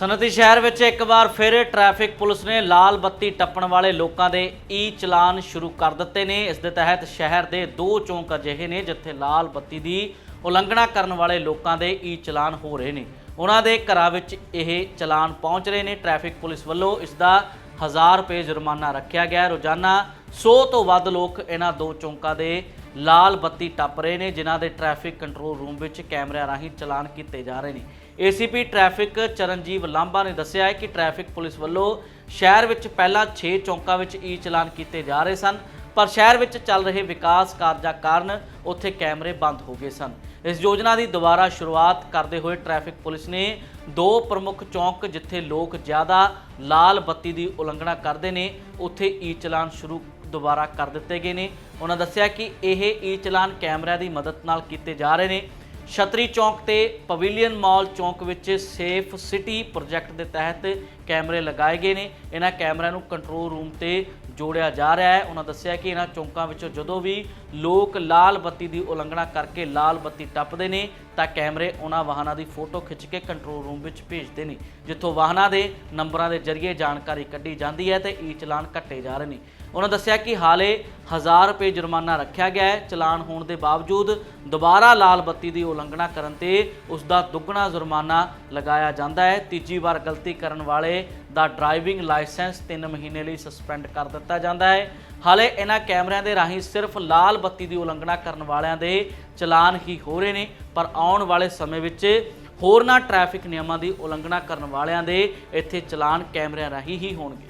ਸਨਅਤੀ ਸ਼ਹਿਰ ਵਿੱਚ ਇੱਕ ਵਾਰ ਫਿਰ ਟ੍ਰੈਫਿਕ ਪੁਲਿਸ ਨੇ ਲਾਲ ਬੱਤੀ ਟੱਪਣ ਵਾਲੇ ਲੋਕਾਂ ਦੇ ਈ ਚਲਾਨ ਸ਼ੁਰੂ ਕਰ ਦਿੱਤੇ ਨੇ। ਇਸ ਦੇ ਤਹਿਤ ਸ਼ਹਿਰ ਦੇ ਦੋ ਚੌਂਕ ਅਜਿਹੇ ਨੇ ਜਿੱਥੇ ਲਾਲ ਬੱਤੀ ਦੀ ਉਲੰਘਣਾ ਕਰਨ ਵਾਲੇ ਲੋਕਾਂ ਦੇ ਈ ਚਲਾਨ ਹੋ ਰਹੇ ਨੇ। ਉਹਨਾਂ ਦੇ ਘਰਾਂ ਵਿੱਚ ਇਹ ਚਲਾਨ ਪਹੁੰਚ ਰਹੇ ਨੇ। ਟ੍ਰੈਫਿਕ ਪੁਲਿਸ ਵੱਲੋਂ ਇਸ ਦਾ 1000 ਰੁਪਏ ਜੁਰਮਾਨਾ ਰੱਖਿਆ ਗਿਆ। ਰੋਜ਼ਾਨਾ 100 ਤੋਂ ਵੱਧ ਲੋਕ ਇਹਨਾਂ ਦੋ ਚੌਂਕਾਂ ਦੇ ਲਾਲ ਬੱਤੀ ਟੱਪ ਰਹੇ ਨੇ, ਜਿਨ੍ਹਾਂ ਦੇ ਟ੍ਰੈਫਿਕ ਕੰਟਰੋਲ ਰੂਮ ਵਿੱਚ ਕੈਮਰਿਆਂ ਰਾਹੀਂ ਚਲਾਨ ਕੀਤੇ ਜਾ ਰਹੇ ਨੇ। ਏਸੀਪੀ ਟ੍ਰੈਫਿਕ ਚਰਨਜੀਵ ਲਾਂਬਾ ਨੇ ਦੱਸਿਆ ਹੈ ਕਿ ਟ੍ਰੈਫਿਕ ਪੁਲਿਸ ਵੱਲੋਂ ਸ਼ਹਿਰ ਵਿੱਚ ਪਹਿਲਾਂ 6 ਚੌਂਕਾਂ ਵਿੱਚ ਈ ਚਲਾਨ ਕੀਤੇ ਜਾ ਰਹੇ ਸਨ, ਪਰ ਸ਼ਹਿਰ ਵਿੱਚ ਚੱਲ ਰਹੇ ਵਿਕਾਸ ਕਾਰਜਾਂ ਕਾਰਨ ਉੱਥੇ ਕੈਮਰੇ ਬੰਦ ਹੋ ਗਏ ਸਨ। ਇਸ ਯੋਜਨਾ ਦੀ ਦੁਬਾਰਾ ਸ਼ੁਰੂਆਤ ਕਰਦੇ ਹੋਏ ਟ੍ਰੈਫਿਕ ਪੁਲਿਸ ਨੇ ਦੋ ਪ੍ਰਮੁੱਖ ਚੌਂਕ ਜਿੱਥੇ ਲੋਕ ਜ਼ਿਆਦਾ ਲਾਲ ਬੱਤੀ ਦੀ ਉਲੰਘਣਾ ਕਰਦੇ ਨੇ, ਉੱਥੇ ਈ ਚਲਾਨ ਸ਼ੁਰੂ ਦੁਬਾਰਾ ਕਰ ਦਿੱਤੇ ਗਏ ਨੇ। ਉਹਨਾਂ ਦੱਸਿਆ ਕਿ ਇਹ ਈ ਚਲਾਨ ਕੈਮਰਿਆਂ ਦੀ ਮਦਦ ਨਾਲ ਕੀਤੇ ਜਾ ਰਹੇ ਨੇ। ਛਤਰੀ ਚੌਂਕ ਤੇ ਪਵੇਲੀਅਨ ਮਾਲ ਚੌਂਕ ਵਿੱਚ ਸੇਫ ਸਿਟੀ ਪ੍ਰੋਜੈਕਟ ਦੇ ਤਹਿਤ ਕੈਮਰੇ ਲਗਾਏ ਗਏ ਨੇ। ਇਹਨਾਂ ਕੈਮਰਿਆਂ ਨੂੰ ਕੰਟਰੋਲ ਰੂਮ ਤੇ ਜੋੜਿਆ ਜਾ ਰਿਹਾ ਹੈ। ਉਹਨਾਂ ਦੱਸਿਆ ਕਿ ਇਹਨਾਂ ਚੌਂਕਾਂ ਵਿੱਚੋਂ ਜਦੋਂ ਵੀ ਲੋਕ ਲਾਲ ਬੱਤੀ ਦੀ ਉਲੰਘਣਾ ਕਰਕੇ ਲਾਲ ਬੱਤੀ ਟੱਪਦੇ ਨੇ, ਤਾਂ ਕੈਮਰੇ ਉਹਨਾਂ ਵਾਹਨਾਂ ਦੀ ਫੋਟੋ ਖਿੱਚ ਕੇ ਕੰਟਰੋਲ ਰੂਮ ਵਿੱਚ ਭੇਜਦੇ ਨੇ, ਜਿੱਥੋਂ ਵਾਹਨਾਂ ਦੇ ਨੰਬਰਾਂ ਦੇ ਜ਼ਰੀਏ ਜਾਣਕਾਰੀ ਕੱਢੀ ਜਾਂਦੀ ਹੈ ਤੇ ਈ ਚਲਾਨ ਕੱਟੇ ਜਾ ਰਹੇ ਨੇ। ਉਹਨਾਂ ਦੱਸਿਆ ਕਿ ਹਾਲੇ 1000 ਰੁਪਏ ਜੁਰਮਾਨਾ ਰੱਖਿਆ ਗਿਆ ਹੈ। ਚਲਾਨ ਹੋਣ ਦੇ ਬਾਵਜੂਦ ਦੁਬਾਰਾ ਲਾਲ ਬੱਤੀ ਦੀ ਉਲੰਘਣਾ ਕਰਨ ਤੇ ਉਸ ਦਾ ਦੁੱਗਣਾ ਜੁਰਮਾਨਾ ਲਗਾਇਆ ਜਾਂਦਾ ਹੈ। ਤੀਜੀ ਵਾਰ ਗਲਤੀ ਕਰਨ ਵਾਲੇ ਦਾ ਡਰਾਈਵਿੰਗ ਲਾਇਸੈਂਸ 3 ਮਹੀਨੇ ਲਈ ਸਸਪੈਂਡ ਕਰ ਦਿੱਤਾ ਜਾਂਦਾ ਹੈ। ਹਾਲੇ ਇਹਨਾਂ ਕੈਮਰਿਆਂ ਦੇ ਰਾਹੀਂ ਸਿਰਫ ਲਾਲ ਬੱਤੀ ਦੀ ਉਲੰਘਣਾ ਕਰਨ ਵਾਲਿਆਂ ਦੇ ਚਲਾਨ ਹੀ ਹੋ ਰਹੇ ਨੇ, ਪਰ ਆਉਣ ਵਾਲੇ ਸਮੇਂ ਵਿੱਚ ਹੋਰਨਾਂ ਟ੍ਰੈਫਿਕ ਨਿਯਮਾਂ ਦੀ ਉਲੰਘਣਾ ਕਰਨ ਵਾਲਿਆਂ ਦੇ ਇੱਥੇ ਚਲਾਨ ਕੈਮਰਿਆਂ ਰਾਹੀਂ ਹੀ ਹੋਣਗੇ।